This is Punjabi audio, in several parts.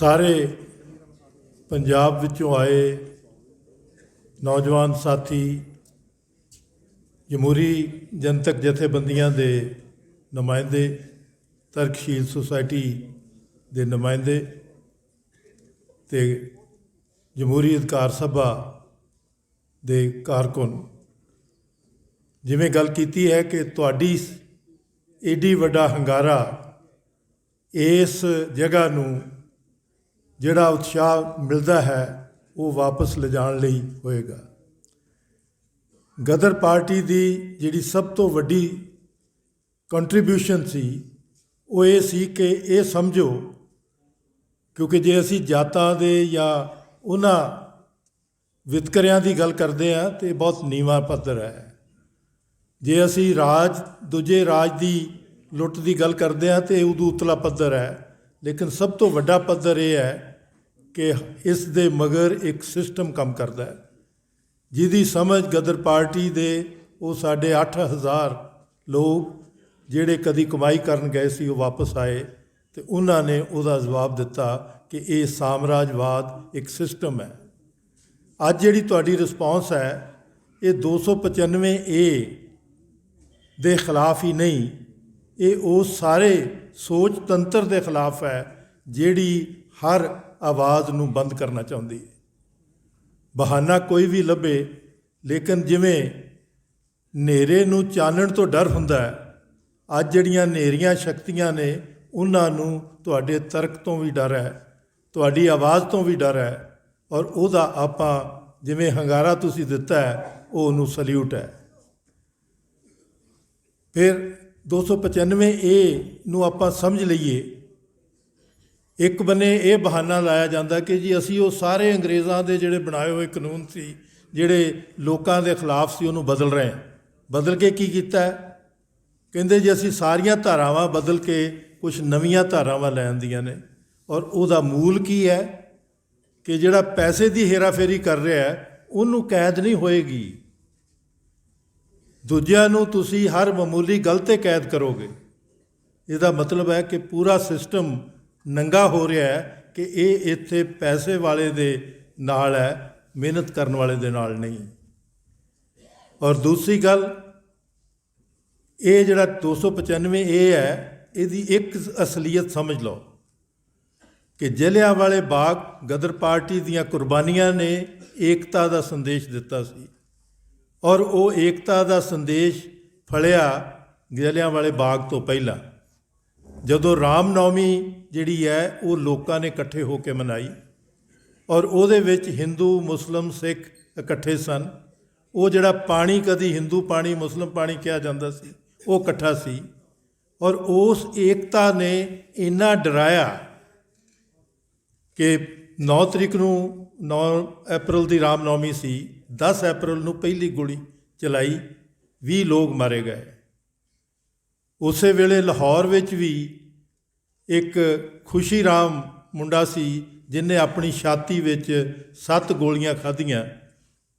ਸਾਰੇ ਪੰਜਾਬ ਵਿੱਚੋਂ ਆਏ ਨੌਜਵਾਨ ਸਾਥੀ, ਜਮਹੂਰੀ ਜਨਤਕ ਜਥੇਬੰਦੀਆਂ ਦੇ ਨੁਮਾਇੰਦੇ, ਤਰਕਸ਼ੀਲ ਸੁਸਾਇਟੀ ਦੇ ਨੁਮਾਇੰਦੇ ਤੇ ਜਮਹੂਰੀ ਅਧਿਕਾਰ ਸਭਾ ਦੇ ਕਾਰਕੁਨ। ਜਿਵੇਂ ਗੱਲ ਕੀਤੀ ਹੈ ਕਿ ਤੁਹਾਡੀ ਏਡੀ ਵੱਡਾ ਹੰਗਾਰਾ ਇਸ ਜਗ੍ਹਾ ਨੂੰ ਜਿਹੜਾ ਉਤਸ਼ਾਹ ਮਿਲਦਾ ਹੈ, ਉਹ ਵਾਪਸ ਲਿਜਾਣ ਲਈ ਹੋਏਗਾ। ਗਦਰ ਪਾਰਟੀ ਦੀ ਜਿਹੜੀ ਸਭ ਤੋਂ ਵੱਡੀ ਕੰਟਰੀਬਿਊਸ਼ਨ ਸੀ, ਉਹ ਇਹ ਸੀ ਕਿ ਇਹ ਸਮਝੋ, ਕਿਉਂਕਿ ਜੇ ਅਸੀਂ ਜਾਤਾਂ ਦੇ ਜਾਂ ਉਹਨਾਂ ਵਿਤਕਰਿਆਂ ਦੀ ਗੱਲ ਕਰਦੇ ਆ ਤੇ ਬਹੁਤ ਨੀਵਾਂ ਪੱਧਰ ਹੈ। ਜੇ ਅਸੀਂ ਰਾਜ, ਦੂਜੇ ਰਾਜ ਦੀ ਲੁੱਟ ਦੀ ਗੱਲ ਕਰਦੇ ਆ ਤੇ ਉਦੋਂ ਉਤਲਾ ਪੱਧਰ ਹੈ। ਲੇਕਿਨ ਸਭ ਤੋਂ ਵੱਡਾ ਪੱਧਰ ਇਹ ਹੈ ਕਿ ਇਸ ਦੇ ਮਗਰ ਇੱਕ ਸਿਸਟਮ ਕੰਮ ਕਰਦਾ ਹੈ, ਜਿਹਦੀ ਸਮਝ ਗਦਰ ਪਾਰਟੀ ਦੇ ਉਹ ਸਾਡੇ 8000 ਲੋਕ ਜਿਹੜੇ ਕਦੀ ਕਮਾਈ ਕਰਨ ਗਏ ਸੀ, ਉਹ ਵਾਪਸ ਆਏ ਤੇ ਉਹਨਾਂ ਨੇ ਉਹਦਾ ਜਵਾਬ ਦਿੱਤਾ ਕਿ ਇਹ ਸਾਮਰਾਜਵਾਦ ਇੱਕ ਸਿਸਟਮ ਹੈ। ਅੱਜ ਜਿਹੜੀ ਤੁਹਾਡੀ ਰਿਸਪੌਂਸ ਹੈ, ਇਹ 295 ਏ ਦੇ ਖਿਲਾਫ ਹੀ ਨਹੀਂ, ਇਹ ਉਹ ਸਾਰੇ ਸੋਚ ਤੰਤਰ ਦੇ ਖਿਲਾਫ ਹੈ, ਜਿਹੜੀ ਹਰ ਆਵਾਜ਼ ਨੂੰ ਬੰਦ ਕਰਨਾ ਚਾਹੁੰਦੀ। ਹੈ ਬਹਾਨਾ ਕੋਈ ਵੀ ਲੱਭੇ, ਲੇਕਿਨ ਜਿਵੇਂ ਹਨੇਰੇ ਨੂੰ ਚਾਨਣ ਤੋਂ ਡਰ ਹੁੰਦਾ ਹੈ, ਅੱਜ ਜਿਹੜੀਆਂ ਹਨੇਰੀਆਂ ਸ਼ਕਤੀਆਂ ਨੇ, ਉਹਨਾਂ ਨੂੰ ਤੁਹਾਡੇ ਤਰਕ ਤੋਂ ਵੀ ਡਰ ਹੈ, ਤੁਹਾਡੀ ਆਵਾਜ਼ ਤੋਂ ਵੀ ਡਰ ਹੈ, ਔਰ ਉਹਦਾ ਆਪਾਂ ਜਿਵੇਂ ਹੰਗਾਰਾ ਤੁਸੀਂ ਦਿੱਤਾ ਹੈ, ਉਹ ਉਹਨੂੰ ਸਲੂਟ ਹੈ। ਫਿਰ 295 ਏ ਨੂੰ ਆਪਾਂ ਸਮਝ ਲਈਏ ਇੱਕ ਬੰਨੇ ਇਹ ਬਹਾਨਾ ਲਾਇਆ ਜਾਂਦਾ ਕਿ ਜੀ ਅਸੀਂ ਉਹ ਸਾਰੇ ਅੰਗਰੇਜ਼ਾਂ ਦੇ ਜਿਹੜੇ ਬਣਾਏ ਹੋਏ ਕਾਨੂੰਨ ਸੀ, ਜਿਹੜੇ ਲੋਕਾਂ ਦੇ ਖਿਲਾਫ ਸੀ, ਉਹਨੂੰ ਬਦਲ ਰਹੇ ਹਾਂ। ਬਦਲ ਕੇ ਕੀ ਕੀਤਾ? ਕਹਿੰਦੇ ਜੀ ਅਸੀਂ ਸਾਰੀਆਂ ਧਾਰਾਵਾਂ ਬਦਲ ਕੇ ਕੁਝ ਨਵੀਆਂ ਧਾਰਾਵਾਂ ਲੈ ਆਂਦੀਆਂ ਨੇ। ਔਰ ਉਹਦਾ ਮੂਲ ਕੀ ਹੈ? ਕਿ ਜਿਹੜਾ ਪੈਸੇ ਦੀ ਹੇਰਾਫੇਰੀ ਕਰ ਰਿਹਾ ਹੈ, ਉਹਨੂੰ ਕੈਦ ਨਹੀਂ ਹੋਏਗੀ। ਦੂਜਿਆਂ ਨੂੰ ਤੁਸੀਂ ਹਰ ਮਾਮੂਲੀ ਗੱਲ ਕੈਦ ਕਰੋਗੇ। ਇਹਦਾ ਮਤਲਬ ਹੈ ਕਿ ਪੂਰਾ ਸਿਸਟਮ ਨੰਗਾ ਹੋ ਰਿਹਾ ਹੈ ਕਿ ਇਹ ਇੱਥੇ ਪੈਸੇ ਵਾਲੇ ਦੇ ਨਾਲ ਹੈ, ਮਿਹਨਤ ਕਰਨ ਵਾਲੇ ਦੇ ਨਾਲ ਨਹੀਂ। ਔਰ ਦੂਸਰੀ ਗੱਲ, ਇਹ ਜਿਹੜਾ 295 ਇਹ ਹੈ, ਇਹਦੀ ਇੱਕ ਅਸਲੀਅਤ ਸਮਝ ਲਓ ਕਿ ਜਲਿਆਂ ਵਾਲੇ ਬਾਗ ਗਦਰ ਪਾਰਟੀ ਦੀਆਂ ਕੁਰਬਾਨੀਆਂ ਨੇ ਏਕਤਾ ਦਾ ਸੰਦੇਸ਼ ਦਿੱਤਾ ਸੀ। ਔਰ ਉਹ ਏਕਤਾ ਦਾ ਸੰਦੇਸ਼ ਫਲਿਆ ਜਲਿਆਂ ਵਾਲੇ ਬਾਗ ਤੋਂ ਪਹਿਲਾਂ। ਜਦੋਂ ਰਾਮਨੌਮੀ ਜਿਹੜੀ ਹੈ, ਉਹ ਲੋਕਾਂ ਨੇ ਇਕੱਠੇ ਹੋ ਕੇ ਮਨਾਈ ਔਰ ਉਹਦੇ ਵਿੱਚ ਹਿੰਦੂ, ਮੁਸਲਮ, ਸਿੱਖ ਇਕੱਠੇ ਸਨ। ਉਹ ਜਿਹੜਾ ਪਾਣੀ ਕਦੀ ਹਿੰਦੂ ਪਾਣੀ, ਮੁਸਲਮ ਪਾਣੀ ਕਿਹਾ ਜਾਂਦਾ ਸੀ, ਉਹ ਇਕੱਠਾ ਸੀ ਔਰ ਉਸ ਏਕਤਾ ਨੇ ਇੰਨਾ ਡਰਾਇਆ ਕਿ 9 ਤਰੀਕ ਨੂੰ 9 ਅਪ੍ਰੈਲ ਦੀ ਰਾਮਨੌਮੀ ਸੀ 10 ਅਪ੍ਰੈਲ ਨੂੰ ਪਹਿਲੀ ਗੋਲੀ ਚਲਾਈ 20 ਲੋਕ ਮਾਰੇ ਗਏ। ਉਸੇ ਵੇਲੇ ਲਾਹੌਰ ਵਿੱਚ ਵੀ ਇੱਕ ਖੁਸ਼ੀ ਰਾਮ ਮੁੰਡਾ ਸੀ ਜਿਨੇ ਆਪਣੀ ਛਾਤੀ ਵਿੱਚ ਸੱਤ ਗੋਲੀਆਂ ਖਾਧੀਆਂ।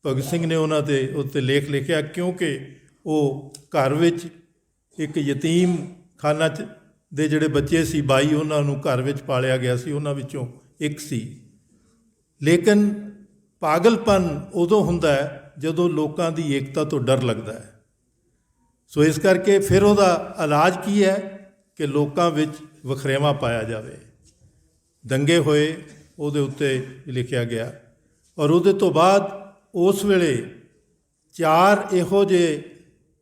ਭਗਤ ਸਿੰਘ ਨੇ ਉਹਨਾਂ ਦੇ ਉੱਤੇ ਲੇਖ ਲਿਖਿਆ, ਕਿਉਂਕਿ ਉਹ ਘਰ ਵਿੱਚ ਇੱਕ ਯਤੀਮ ਖਾਨਾ ਚ ਦੇ ਜਿਹੜੇ ਬੱਚੇ ਸੀ, ਬਾਈ ਉਹਨਾਂ ਨੂੰ ਘਰ ਵਿੱਚ ਪਾਲਿਆ ਗਿਆ ਸੀ, ਉਹਨਾਂ ਵਿੱਚੋਂ ਇੱਕ ਸੀ। ਲੇਕਿਨ ਪਾਗਲਪਨ ਉਦੋਂ ਹੁੰਦਾ ਹੈ ਜਦੋਂ ਲੋਕਾਂ ਦੀ ਏਕਤਾ ਤੋਂ ਡਰ ਲੱਗਦਾ ਹੈ। ਸੋ ਇਸ ਕਰਕੇ ਫਿਰ ਉਹਦਾ ਇਲਾਜ ਕੀ ਹੈ ਕਿ ਲੋਕਾਂ ਵਿੱਚ ਵਖਰੇਵਾ ਪਾਇਆ ਜਾਵੇ। ਦੰਗੇ ਹੋਏ, ਉਹਦੇ ਉੱਤੇ ਲਿਖਿਆ ਗਿਆ। ਔਰ ਉਹਦੇ ਤੋਂ ਬਾਅਦ ਉਸ ਵੇਲੇ ਚਾਰ ਇਹੋ ਜਿਹੇ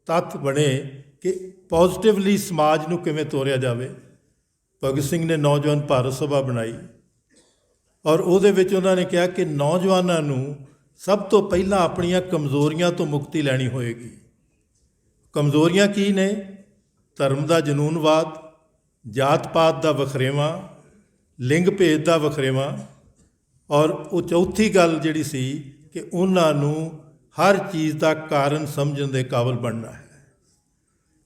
ਤੱਤ ਬਣੇ ਕਿ ਪੋਜ਼ਿਟਿਵਲੀ ਸਮਾਜ ਨੂੰ ਕਿਵੇਂ ਤੋਰਿਆ ਜਾਵੇ। ਭਗਤ ਸਿੰਘ ਨੇ ਨੌਜਵਾਨ ਭਾਰਤ ਸਭਾ ਬਣਾਈ। ਔਰ ਉਹਦੇ ਵਿੱਚ ਉਹਨਾਂ ਨੇ ਕਿਹਾ ਕਿ ਨੌਜਵਾਨਾਂ ਨੂੰ ਸਭ ਤੋਂ ਪਹਿਲਾਂ ਆਪਣੀਆਂ ਕਮਜ਼ੋਰੀਆਂ ਤੋਂ ਮੁਕਤੀ ਲੈਣੀ ਹੋਏਗੀ। ਕਮਜ਼ੋਰੀਆਂ ਕੀ ਨੇ? ਧਰਮ ਦਾ ਜਨੂਨਵਾਦ ਜਾਤ ਪਾਤ ਦਾ ਵਖਰੇਵਾ ਲਿੰਗ ਭੇਦ ਦਾ ਵਖਰੇਵਾ ਔਰ ਉਹ ਚੌਥੀ ਗੱਲ ਜਿਹੜੀ ਸੀ ਕਿ ਉਹਨਾਂ ਨੂੰ ਹਰ ਚੀਜ਼ ਦਾ ਕਾਰਨ ਸਮਝਣ ਦੇ ਕਾਬਲ ਬਣਨਾ ਹੈ।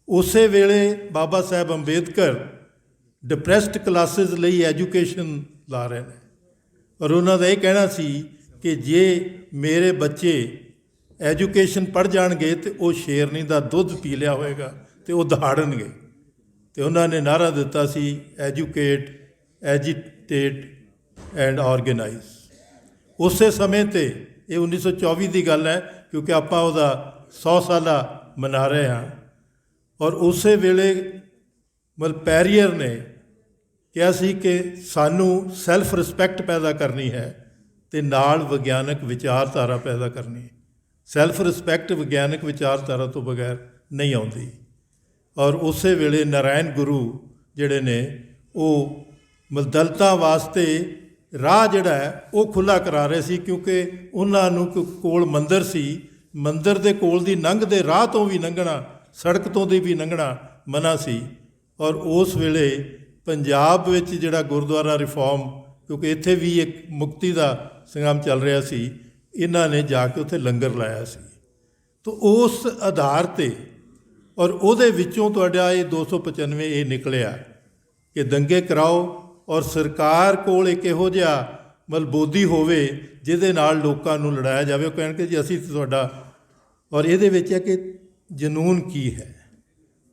ਉਸੇ ਵੇਲੇ ਬਾਬਾ ਸਾਹਿਬ ਅੰਬੇਦਕਰ ਡਿਪਰੈਸਡ ਕਲਾਸਿਸ ਲਈ ਐਜੂਕੇਸ਼ਨ ਲਾ ਰਹੇ ਨੇ। ਔਰ ਉਹਨਾਂ ਦਾ ਇਹ ਕਹਿਣਾ ਸੀ ਕਿ ਜੇ ਮੇਰੇ ਬੱਚੇ ਐਜੂਕੇਸ਼ਨ ਪੜ ਜਾਣਗੇ ਤੇ ਉਹ ਸ਼ੇਰਨੀ ਦਾ ਦੁੱਧ ਪੀ ਲਿਆ ਹੋਵੇਗਾ ਤੇ ਉਹ ਦਹਾੜਨਗੇ। ਤੇ ਉਹਨਾਂ ਨੇ ਨਾਰਾ ਦਿੱਤਾ ਸੀ ਐਜੂਕੇਟ ਐਜੀਟੇਟ ਐਂਡ ਆਰਗੇਨਾਈਜ਼ ਉਸੇ ਸਮੇਂ ਤੇ ਇਹ 1924 ਦੀ ਗੱਲ ਹੈ, ਕਿਉਂਕਿ ਆਪਾਂ ਉਹਦਾ 100 ਸਾਲਾ ਮਨਾ ਰਹੇ ਹਾਂ। ਔਰ ਉਸੇ ਵੇਲੇ ਮਤਲਬ ਪੈਰੀਅਰ ਨੇ ਕਿਹਾ ਸੀ ਕਿ ਸਾਨੂੰ ਸੈਲਫ ਰਿਸਪੈਕਟ ਪੈਦਾ ਕਰਨੀ ਹੈ ਤੇ ਨਾਲ ਵਿਗਿਆਨਕ ਵਿਚਾਰਧਾਰਾ ਪੈਦਾ ਕਰਨੀ ਹੈ। ਸੈਲਫ ਰਿਸਪੈਕਟ ਵਿਗਿਆਨਕ ਵਿਚਾਰਧਾਰਾ ਤੋਂ ਬਗੈਰ ਨਹੀਂ ਆਉਂਦੀ। ਔਰ ਉਸੇ ਵੇਲੇ ਨਾਰਾਇਣ ਗੁਰੂ ਜਿਹੜੇ ਨੇ, ਉਹ ਮਤਲਬ ਵਾਸਤੇ ਰਾਹ ਜਿਹੜਾ ਹੈ, ਉਹ ਖੁੱਲਾ ਕਰਾ ਰਹੇ ਸੀ ਕਿਉਂਕਿ ਉਹਨਾਂ ਨੂੰ ਕੋ- ਕੋਲ ਮੰਦਰ ਸੀ। ਮੰਦਰ ਦੇ ਕੋਲ ਦੀ ਲੰਘਦੇ ਰਾਹ ਤੋਂ ਵੀ ਲੰਘਣਾ ਸੜਕ ਤੋਂ ਦੀ ਵੀ ਲੰਘਣਾ ਮਨਾ ਸੀ। ਔਰ ਉਸ ਵੇਲੇ ਪੰਜਾਬ ਵਿੱਚ ਜਿਹੜਾ ਗੁਰਦੁਆਰਾ ਰਿਫਾਰਮ, ਕਿਉਂਕਿ ਇੱਥੇ ਵੀ ਇੱਕ ਮੁਕਤੀ ਦਾ ਸੰਗਰਾਮ ਚੱਲ ਰਿਹਾ ਸੀ ਇਹਨਾਂ ਨੇ ਜਾ ਕੇ ਉੱਥੇ ਲੰਗਰ ਲਾਇਆ ਸੀ। ਤੋ ਉਸ ਆਧਾਰ ਤੇ ਔਰ ਉਹਦੇ ਵਿੱਚੋਂ ਤੁਹਾਡਾ ਇਹ 295 ਇਹ ਨਿਕਲਿਆ ਕਿ ਦੰਗੇ ਕਰਾਓ ਔਰ ਸਰਕਾਰ ਕੋਲ ਇੱਕ ਇਹੋ ਜਿਹਾ ਮਲਬੋਦੀ ਹੋਵੇ ਜਿਹਦੇ ਨਾਲ ਲੋਕਾਂ ਨੂੰ ਲੜਾਇਆ ਜਾਵੇ। ਉਹ ਕਹਿਣ ਕਿ ਜੀ, ਅਸੀਂ ਤਾਂ ਤੁਹਾਡਾ ਔਰ ਇਹਦੇ ਵਿੱਚ ਹੈ ਕਿ ਜਨੂਨ ਕੀ ਹੈ?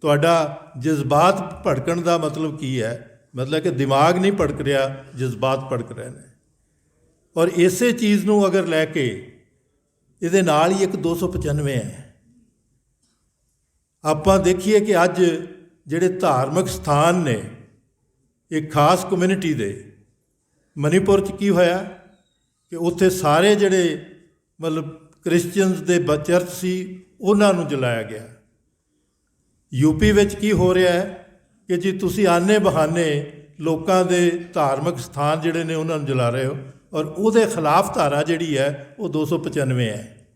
ਤੁਹਾਡਾ ਜਜ਼ਬਾਤ ਭੜਕਣ ਦਾ ਮਤਲਬ ਕੀ ਹੈ? ਮਤਲਬ ਕਿ ਦਿਮਾਗ ਨਹੀਂ ਭੜਕ ਰਿਹਾ, ਜਜ਼ਬਾਤ ਭੜਕ ਰਹੇ ਨੇ। ਔਰ ਇਸੇ ਚੀਜ਼ ਨੂੰ ਅਗਰ ਲੈ ਕੇ ਇਹਦੇ ਨਾਲ ਹੀ ਇੱਕ 295 ਹੈ। ਆਪਾਂ ਦੇਖੀਏ ਕਿ ਅੱਜ ਜਿਹੜੇ ਧਾਰਮਿਕ ਸਥਾਨ ਨੇ ਇੱਕ ਖਾਸ ਕਮਿਊਨਿਟੀ ਦੇ, ਮਨੀਪੁਰ ਚ ਕੀ ਹੋਇਆ ਕਿ ਉੱਥੇ ਸਾਰੇ ਜਿਹੜੇ ਮਤਲਬ ਕ੍ਰਿਸਚੀਅਨਸ ਦੇ ਬ- ਚਰਚ ਸੀ, ਉਹਨਾਂ ਨੂੰ ਜਲਾਇਆ ਗਿਆ। ਯੂਪੀ ਵਿੱਚ ਕੀ ਹੋ ਰਿਹਾ ਹੈ ਕਿ ਜੀ ਤੁਸੀਂ ਆਨੇ ਬਹਾਨੇ ਲੋਕਾਂ ਦੇ ਧਾਰਮਿਕ ਸਥਾਨ ਜਿਹੜੇ ਨੇ ਉਹਨਾਂ ਨੂੰ ਜਲਾ ਰਹੇ ਹੋ। ਔਰ ਉਹਦੇ ਖਿਲਾਫ ਧਾਰਾ ਜਿਹੜੀ ਹੈ, ਉਹ 295 ਹੈ।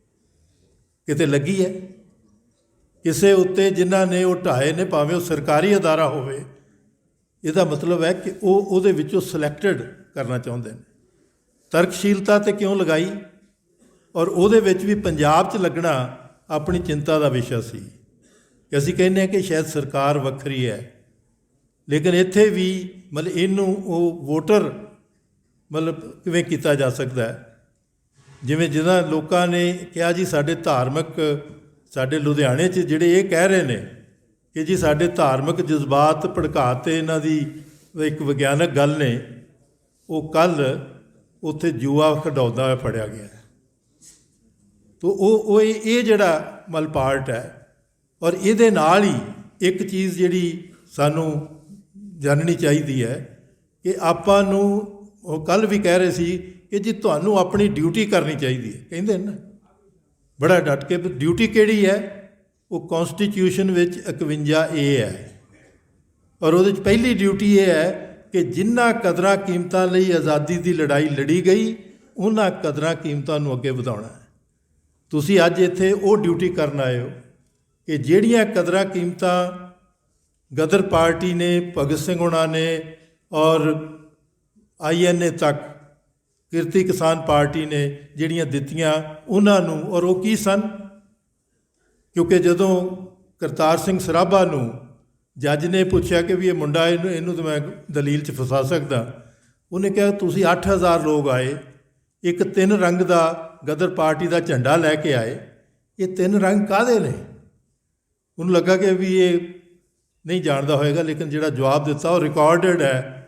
ਕਿਤੇ ਲੱਗੀ ਹੈ? ਕਿਸੇ ਉੱਤੇ ਜਿਨ੍ਹਾਂ ਨੇ ਉਹ ਢਾਏ ਨੇ, ਭਾਵੇਂ ਉਹ ਸਰਕਾਰੀ ਅਦਾਰਾ ਹੋਵੇ, ਇਹਦਾ ਮਤਲਬ ਹੈ ਕਿ ਉਹ ਉਹਦੇ ਵਿੱਚੋਂ ਸਿਲੈਕਟਡ ਕਰਨਾ ਚਾਹੁੰਦੇ ਨੇ। ਤਰਕਸ਼ੀਲਤਾ ਤੇ ਕਿਉਂ ਲਗਾਈ? ਔਰ ਉਹਦੇ ਵਿੱਚ ਵੀ ਪੰਜਾਬ 'ਚ ਲੱਗਣਾ ਆਪਣੀ ਚਿੰਤਾ ਦਾ ਵਿਸ਼ਾ ਸੀ। ਕਿ ਅਸੀਂ ਕਹਿੰਦੇ ਹਾਂ ਕਿ ਸ਼ਾਇਦ ਸਰਕਾਰ ਵੱਖਰੀ ਹੈ। ਲੇਕਿਨ ਇੱਥੇ ਵੀ ਮਤਲਬ ਇਹਨੂੰ ਉਹ ਵੋਟਰ ਮਤਲਬ ਕਿਵੇਂ ਕੀਤਾ ਜਾ ਸਕਦਾ ਹੈ? ਜਿਵੇਂ ਜਿਹਨਾਂ ਲੋਕਾਂ ਨੇ ਕਿਹਾ ਜੀ, ਸਾਡੇ ਧਾਰਮਿਕ, ਸਾਡੇ ਲੁਧਿਆਣੇ 'ਚ ਜਿਹੜੇ ਇਹ ਕਹਿ ਰਹੇ ਨੇ ਕਿ ਜੀ, ਸਾਡੇ ਧਾਰਮਿਕ ਜਜ਼ਬਾਤ ਭੜਕਾਤੇ ਇਹਨਾਂ ਦੀ ਇੱਕ ਵਿਗਿਆਨਕ ਗੱਲ ਨੇ, ਉਹ ਕੱਲ ਉੱਥੇ ਜੂਆ ਖਡਾਉਂਦਾ ਹੋਇਆ ਫੜਿਆ ਗਿਆ ਤੋ ਉਹ ਉਹ ਇਹ ਇਹ ਜਿਹੜਾ ਮਲ ਪਾਰਟ ਹੈ ਔਰ ਇਹਦੇ ਨਾਲ ਹੀ ਇੱਕ ਚੀਜ਼ ਜਿਹੜੀ ਸਾਨੂੰ ਜਾਣਨੀ ਚਾਹੀਦੀ ਹੈ ਕਿ ਆਪਾਂ ਨੂੰ ਉਹ ਕੱਲ ਵੀ ਕਹਿ ਰਹੇ ਸੀ ਕਿ ਜੀ ਤੁਹਾਨੂੰ ਆਪਣੀ ਡਿਊਟੀ ਕਰਨੀ ਚਾਹੀਦੀ ਹੈ। ਕਹਿੰਦੇ ਨੇ ਨਾ। ਬੜਾ ਡਟ ਕੇ ਡਿਊਟੀ ਕਿਹੜੀ ਹੈ? ਉਹ ਕਨਸਟੀਟਿਊਸ਼ਨ ਵਿੱਚ 51 ਏ ਹੈ। ਔਰ ਉਹਦੇ ਵਿੱਚ ਪਹਿਲੀ ਡਿਊਟੀ ਇਹ ਹੈ ਕਿ ਜਿੰਨਾ ਕਦਰਾਂ ਕੀਮਤਾਂ ਲਈ ਆਜ਼ਾਦੀ ਦੀ ਲੜਾਈ ਲੜੀ ਗਈ, ਉਹਨਾਂ ਕਦਰਾਂ ਕੀਮਤਾਂ ਨੂੰ ਅੱਗੇ ਵਧਾਉਣਾ ਹੈ। ਤੁਸੀਂ ਅੱਜ ਇੱਥੇ ਉਹ ਡਿਊਟੀ ਕਰਨ ਆਏ ਹੋ ਕਿ ਜਿਹੜੀਆਂ ਕਦਰਾਂ ਕੀਮਤਾਂ ਗਦਰ ਪਾਰਟੀ ਨੇ, ਭਗਤ ਸਿੰਘ ਹੁਣਾਂ ਨੇ ਔਰ ਆਈਐਨਏ ਤੱਕ ਕਿਰਤੀ ਕਿਸਾਨ ਪਾਰਟੀ ਨੇ ਜਿਹੜੀਆਂ ਦਿੱਤੀਆਂ ਉਹਨਾਂ ਨੂੰ, ਔਰ ਉਹ ਕੀ ਸਨ? ਕਿਉਂਕਿ ਜਦੋਂ ਕਰਤਾਰ ਸਿੰਘ ਸਰਾਭਾ ਨੂੰ ਜੱਜ ਨੇ ਪੁੱਛਿਆ ਕਿ ਵੀ ਇਹ ਮੁੰਡਾ ਇਹਨੂੰ ਇਹਨੂੰ ਤਾਂ ਮੈਂ ਦਲੀਲ 'ਚ ਫਸਾ ਸਕਦਾ, ਉਹਨੇ ਕਿਹਾ, ਤੁਸੀਂ 8000 ਲੋਕ ਆਏ, ਇੱਕ ਤਿੰਨ ਰੰਗ ਦਾ ਗਦਰ ਪਾਰਟੀ ਦਾ ਝੰਡਾ ਲੈ ਕੇ ਆਏ, ਇਹ ਤਿੰਨ ਰੰਗ ਕਾਹਦੇ ਨੇ? ਉਹਨੂੰ ਲੱਗਾ ਕਿ ਵੀ ਇਹ ਨਹੀਂ ਜਾਣਦਾ ਹੋਏਗਾ, ਲੇਕਿਨ ਜਿਹੜਾ ਜਵਾਬ ਦਿੱਤਾ ਉਹ ਰਿਕਾਰਡਡ ਹੈ।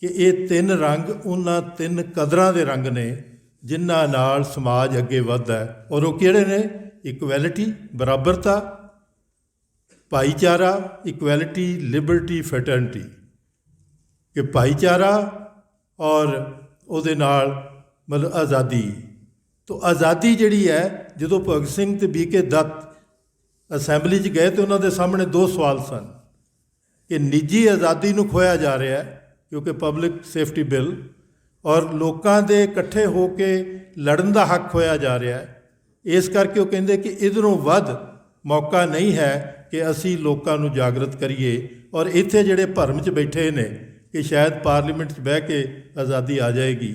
ਕਿ ਇਹ ਤਿੰਨ ਰੰਗ ਉਹਨਾਂ ਤਿੰਨ ਕਦਰਾਂ ਦੇ ਰੰਗ ਨੇ, ਜਿਨ੍ਹਾਂ ਨਾਲ ਸਮਾਜ ਅੱਗੇ ਵੱਧਦਾ ਹੈ। ਔਰ ਉਹ ਕਿਹੜੇ ਨੇ? ਇਕੁਐਲਿਟੀ ਬਰਾਬਰਤਾ, ਭਾਈਚਾਰਾ ਇਕੁਐਲਿਟੀ ਲਿਬਰਟੀ ਫੈਟਰਨਟੀ ਕਿ ਭਾਈਚਾਰਾ ਔਰ ਉਹਦੇ ਨਾਲ ਮਤਲਬ ਆਜ਼ਾਦੀ। ਤੋ ਆਜ਼ਾਦੀ ਜਿਹੜੀ ਹੈ, ਜਦੋਂ ਭਗਤ ਸਿੰਘ ਤੇ ਬੀਕੇ ਦੱਤ ਅਸੈਂਬਲੀ 'ਚ ਗਏ ਤੇ ਉਹਨਾਂ ਦੇ ਸਾਹਮਣੇ ਦੋ ਸਵਾਲ ਸਨ। ਕਿ ਨਿੱਜੀ ਆਜ਼ਾਦੀ ਨੂੰ ਖੋਇਆ ਜਾ ਰਿਹਾ ਹੈ ਕਿਉਂਕਿ ਪਬਲਿਕ ਸੇਫਟੀ ਬਿੱਲ ਔਰ ਲੋਕਾਂ ਦੇ ਇਕੱਠੇ ਹੋ ਕੇ ਲੜਨ ਦਾ ਹੱਕ ਹੋਇਆ ਜਾ ਰਿਹਾ ਹੈ। ਇਸ ਕਰਕੇ ਉਹ ਕਹਿੰਦੇ ਕਿ ਇਧਰੋਂ ਵੱਧ ਮੌਕਾ ਨਹੀਂ ਹੈ ਕਿ ਅਸੀਂ ਲੋਕਾਂ ਨੂੰ ਜਾਗਰਤ ਕਰੀਏ ਔਰ ਇੱਥੇ ਜਿਹੜੇ ਭਰਮ 'ਚ ਬੈਠੇ ਨੇ ਕਿ ਸ਼ਾਇਦ ਪਾਰਲੀਮੈਂਟ 'ਚ ਬਹਿ ਕੇ ਆਜ਼ਾਦੀ ਆ ਜਾਏਗੀ।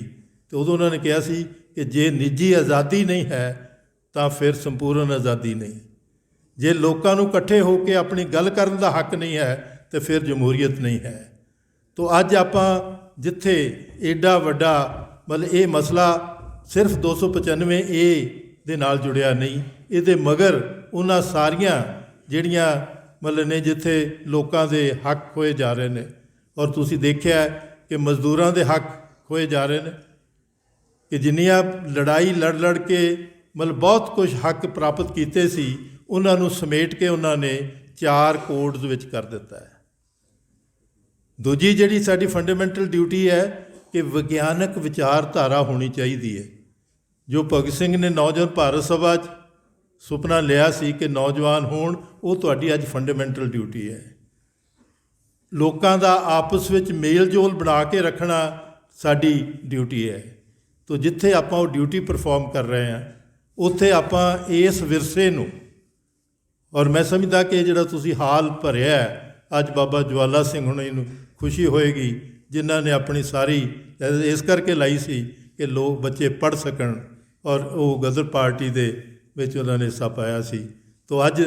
ਤੇ ਉਦੋਂ ਉਹਨਾਂ ਨੇ ਕਿਹਾ ਸੀ ਕਿ ਜੇ ਨਿੱਜੀ ਆਜ਼ਾਦੀ ਨਹੀਂ ਹੈ ਤਾਂ ਫਿਰ ਸੰਪੂਰਨ ਆਜ਼ਾਦੀ ਨਹੀਂ। ਜੇ ਲੋਕਾਂ ਨੂੰ ਇਕੱਠੇ ਹੋ ਕੇ ਆਪਣੀ ਗੱਲ ਕਰਨ ਦਾ ਹੱਕ ਨਹੀਂ ਹੈ, ਤੇ ਫਿਰ ਜਮਹੂਰੀਅਤ ਨਹੀਂ ਹੈ। ਤੋ ਅੱਜ ਆਪਾਂ ਜਿੱਥੇ ਐਡਾ ਵੱਡਾ ਮਤਲਬ ਇਹ ਮਸਲਾ ਸਿਰਫ 295 ਏ ਦੇ ਨਾਲ ਜੁੜਿਆ ਨਹੀਂ, ਇਹਦੇ ਮਗਰ ਉਹਨਾਂ ਸਾਰੀਆਂ ਜਿਹੜੀਆਂ ਮਤਲਬ ਨੇ ਜਿੱਥੇ ਲੋਕਾਂ ਦੇ ਹੱਕ ਖੋਏ ਜਾ ਰਹੇ ਨੇ। ਔਰ ਤੁਸੀਂ ਦੇਖਿਆ ਕਿ ਮਜ਼ਦੂਰਾਂ ਦੇ ਹੱਕ ਖੋਏ ਜਾ ਰਹੇ ਨੇ ਕਿ ਜਿੰਨੀਆਂ ਲੜਾਈ ਲੜ ਲੜ ਕੇ ਮਤਲਬ ਬਹੁਤ ਕੁਝ ਹੱਕ ਪ੍ਰਾਪਤ ਕੀਤੇ ਸੀ, ਉਹਨਾਂ ਨੂੰ ਸਮੇਟ ਕੇ ਉਹਨਾਂ ਨੇ ਚਾਰ ਕੋਡਸ ਵਿੱਚ ਕਰ ਦਿੱਤਾ ਹੈ। ਦੂਜੀ ਜਿਹੜੀ ਸਾਡੀ ਫੰਡਾਮੈਂਟਲ ਡਿਊਟੀ ਹੈ ਕਿ ਵਿਗਿਆਨਕ ਵਿਚਾਰਧਾਰਾ ਹੋਣੀ ਚਾਹੀਦੀ ਹੈ। ਜੋ ਭਗਤ ਸਿੰਘ ਨੇ ਨੌਜਵਾਨ ਭਾਰਤ ਸਭਾ 'ਚ ਸੁਪਨਾ ਲਿਆ ਸੀ ਕਿ ਨੌਜਵਾਨ ਹੋਣ, ਉਹ ਤੁਹਾਡੀ ਅੱਜ ਫੰਡਾਮੈਂਟਲ ਡਿਊਟੀ ਹੈ। ਲੋਕਾਂ ਦਾ ਆਪਸ ਵਿੱਚ ਮੇਲ ਜੋਲ ਬਣਾ ਕੇ ਰੱਖਣਾ ਸਾਡੀ ਡਿਊਟੀ ਹੈ। ਤੋ ਜਿੱਥੇ ਆਪਾਂ ਉਹ ਡਿਊਟੀ ਪਰਫਾਰਮ ਕਰ ਰਹੇ ਹਾਂ, ਉੱਥੇ ਆਪਾਂ ਇਸ ਵਿਰਸੇ ਨੂੰ, ਔਰ ਮੈਂ ਸਮਝਦਾ ਕਿ ਜਿਹੜਾ ਤੁਸੀਂ ਹਾਲ ਭਰਿਆ ਅੱਜ ਬਾਬਾ ਜਵਾਲਾ ਸਿੰਘ ਹੁਣੇ ਨੂੰ ਖੁਸ਼ੀ ਹੋਏਗੀ ਜਿਨ੍ਹਾਂ ਨੇ ਆਪਣੀ ਸਾਰੀ, ਇਸ ਕਰਕੇ ਲਾਈ ਸੀ ਕਿ ਲੋਕ ਬੱਚੇ ਪੜ ਸਕਣ ਔਰ ਉਹ ਗਦਰ ਪਾਰਟੀ ਦੇ ਵਿੱਚ ਉਹਨਾਂ ਨੇ ਹਿੱਸਾ ਪਾਇਆ ਸੀ। ਤੋਂ ਅੱਜ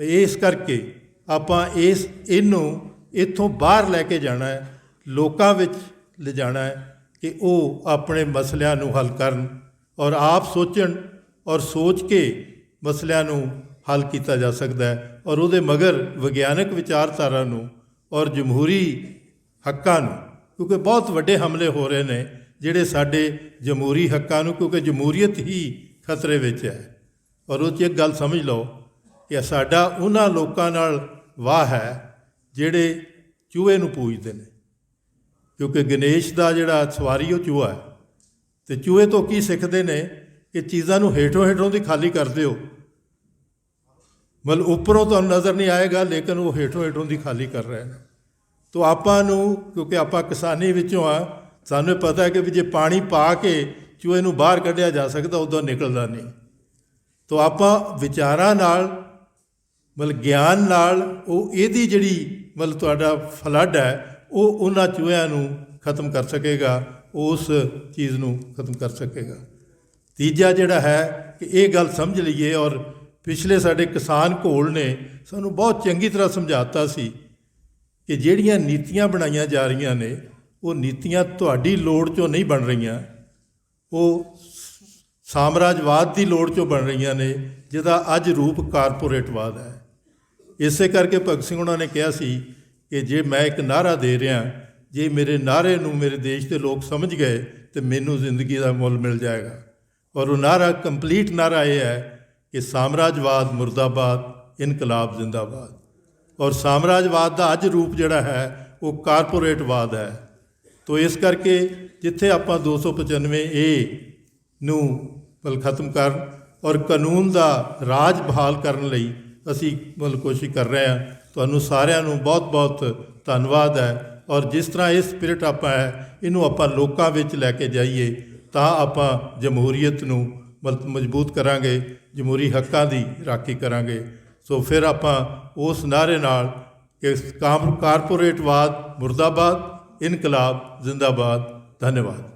ਇਸ ਕਰਕੇ ਆਪਾਂ ਇਸ, ਇਹਨੂੰ ਇੱਥੋਂ ਬਾਹਰ ਲੈ ਕੇ ਜਾਣਾ ਹੈ, ਲੋਕਾਂ ਵਿੱਚ ਲਿਜਾਣਾ ਹੈ ਕਿ ਉਹ ਆਪਣੇ ਮਸਲਿਆਂ ਨੂੰ ਹੱਲ ਕਰਨ ਔਰ ਆਪ ਸੋਚਣ ਔਰ ਸੋਚ ਕੇ ਮਸਲਿਆਂ ਨੂੰ ਹੱਲ ਕੀਤਾ ਜਾ ਸਕਦਾ ਹੈ ਔਰ ਉਹਦੇ ਮਗਰ ਵਿਗਿਆਨਕ ਵਿਚਾਰਧਾਰਾ ਨੂੰ ਔਰ ਜਮਹੂਰੀ ਹੱਕਾਂ ਨੂੰ, ਕਿਉਂਕਿ ਬਹੁਤ ਵੱਡੇ ਹਮਲੇ ਹੋ ਰਹੇ ਨੇ ਜਿਹੜੇ ਸਾਡੇ ਜਮਹੂਰੀ ਹੱਕਾਂ ਨੂੰ, ਕਿਉਂਕਿ ਜਮਹੂਰੀਅਤ ਹੀ ਖਤਰੇ ਵਿੱਚ ਹੈ। ਔਰ ਉਹ 'ਚ ਇੱਕ ਗੱਲ ਸਮਝ ਲਓ ਕਿ ਸਾਡਾ ਉਹਨਾਂ ਲੋਕਾਂ ਨਾਲ ਵਾਹ ਹੈ ਜਿਹੜੇ ਚੂਹੇ ਨੂੰ ਪੂਜਦੇ ਨੇ। ਕਿਉਂਕਿ ਗਣੇਸ਼ ਦਾ ਜਿਹੜਾ ਸਵਾਰੀ ਉਹ ਚੂਹਾ ਹੈ। ਤੇ ਚੂਹੇ ਤੋਂ ਕੀ ਸਿੱਖਦੇ ਨੇ ਕਿ ਚੀਜ਼ਾਂ ਨੂੰ ਹੇਠੋਂ ਹੇਠੋਂ ਦੀ ਖਾਲੀ ਕਰ ਦਿਓ। ਮਤਲਬ ਉੱਪਰੋਂ ਤੁਹਾਨੂੰ ਨਜ਼ਰ ਨਹੀਂ ਆਏਗਾ, ਲੇਕਿਨ ਉਹ ਹੇਠੋਂ ਹੇਠੋਂ ਦੀ ਖਾਲੀ ਕਰ ਰਹੇ ਨੇ। ਤੋ ਆਪਾਂ ਨੂੰ, ਕਿਉਂਕਿ ਆਪਾਂ ਕਿਸਾਨੀ ਵਿੱਚੋਂ ਆ, ਸਾਨੂੰ ਪਤਾ ਹੈ ਕਿ ਵੀ ਜੇ ਪਾਣੀ ਪਾ ਕੇ ਚੂਹੇ ਨੂੰ ਬਾਹਰ ਕੱਢਿਆ ਜਾ ਸਕਦਾ, ਉਦੋਂ ਨਿਕਲਦਾ ਨਹੀਂ। ਤੋ ਆਪਾਂ ਵਿਚਾਰਾਂ ਨਾਲ, ਮਤਲਬ ਗਿਆਨ ਨਾਲ, ਉਹ ਇਹਦੀ ਜਿਹੜੀ ਮਤਲਬ ਤੁਹਾਡਾ ਫਲੱਡ ਹੈ, ਉਹ ਉਹਨਾਂ ਚੂਹਿਆਂ ਨੂੰ ਖਤਮ ਕਰ ਸਕੇਗਾ, ਉਸ ਚੀਜ਼ ਨੂੰ ਖਤਮ ਕਰ ਸਕੇਗਾ। ਤੀਜਾ ਜਿਹੜਾ ਹੈ ਕਿ ਇਹ ਗੱਲ ਸਮਝ ਲਈਏ ਔਰ ਪਿਛਲੇ ਸਾਡੇ ਕਿਸਾਨ ਘੋਲ ਨੇ, ਸਾਨੂੰ ਬਹੁਤ ਚੰਗੀ ਤਰ੍ਹਾਂ ਸਮਝਾਤਾ ਸੀ ਕਿ ਜਿਹੜੀਆਂ ਨੀਤੀਆਂ ਬਣਾਈਆਂ ਜਾ ਰਹੀਆਂ ਨੇ, ਉਹ ਨੀਤੀਆਂ ਤੁਹਾਡੀ ਲੋੜ ਚੋਂ ਨਹੀਂ ਬਣ ਰਹੀਆਂ। ਉਹ ਸਾਮਰਾਜਵਾਦ ਦੀ ਲੋੜ ਚੋਂ ਬਣ ਰਹੀਆਂ ਨੇ, ਜਿਹਦਾ ਅੱਜ ਰੂਪ ਕਾਰਪੋਰੇਟਵਾਦ ਹੈ। ਇਸੇ ਕਰਕੇ ਭਗਤ ਸਿੰਘ ਉਹਨਾਂ ਨੇ ਕਿਹਾ ਸੀ ਕਿ ਜੇ ਮੈਂ ਇੱਕ ਨਾਰਾ ਦੇ ਰਿਹਾ, ਜੇ ਮੇਰੇ ਨਾਰੇ ਨੂੰ ਮੇਰੇ ਦੇਸ਼ ਦੇ ਲੋਕ ਸਮਝ ਗਏ, ਤੇ ਮੈਨੂੰ ਜ਼ਿੰਦਗੀ ਦਾ ਮੁੱਲ ਮਿਲ ਜਾਏਗਾ। ਔਰ ਉਹ ਨਾਰਾ ਕੰਪਲੀਟ ਨਾਰਾ ਇਹ ਹੈ ਕਿ ਸਾਮਰਾਜਵਾਦ ਮੁਰਦਾਬਾਦ, ਇਨਕਲਾਬ ਜ਼ਿੰਦਾਬਾਦ। ਔਰ ਸਾਮਰਾਜਵਾਦ ਦਾ ਅੱਜ ਰੂਪ ਜਿਹੜਾ ਹੈ, ਉਹ ਕਾਰਪੋਰੇਟਵਾਦ ਹੈ। ਤੋ ਇਸ ਕਰਕੇ ਜਿੱਥੇ ਆਪਾਂ 295 ਏ ਨੂੰ ਬਲ ਖਤਮ ਕਰਨ ਔਰ ਕਾਨੂੰਨ ਦਾ ਰਾਜ ਬਹਾਲ ਕਰਨ ਲਈ ਅਸੀਂ ਬਲ ਕੋਸ਼ਿਸ਼ ਕਰ ਰਹੇ ਹਾਂ, ਤੁਹਾਨੂੰ ਸਾਰਿਆਂ ਨੂੰ ਬਹੁਤ-ਬਹੁਤ ਧੰਨਵਾਦ ਹੈ। ਔਰ ਜਿਸ ਤਰ੍ਹਾਂ ਇਹ ਸਪਿਰਿਟ ਆਪਾਂ ਹੈ, ਇਹਨੂੰ ਆਪਾਂ ਲੋਕਾਂ ਵਿੱਚ ਲੈ ਕੇ ਜਾਈਏ, ਤਾਂ ਆਪਾਂ ਜਮਹੂਰੀਅਤ ਨੂੰ ਮਲ- ਮਜ਼ਬੂਤ ਕਰਾਂਗੇ, ਜਮਹੂਰੀ ਹੱਕਾਂ ਦੀ ਰਾਖੀ ਕਰਾਂਗੇ। ਸੋ ਫਿਰ ਆਪਾਂ ਉਸ ਨਾਰੇ ਨਾਲ ਕਿ ਕਾਰਪੋਰੇਟਵਾਦ ਮੁਰਦਾਬਾਦ ਇਨਕਲਾਬ ਜ਼ਿੰਦਾਬਾਦ। ਧੰਨਵਾਦ।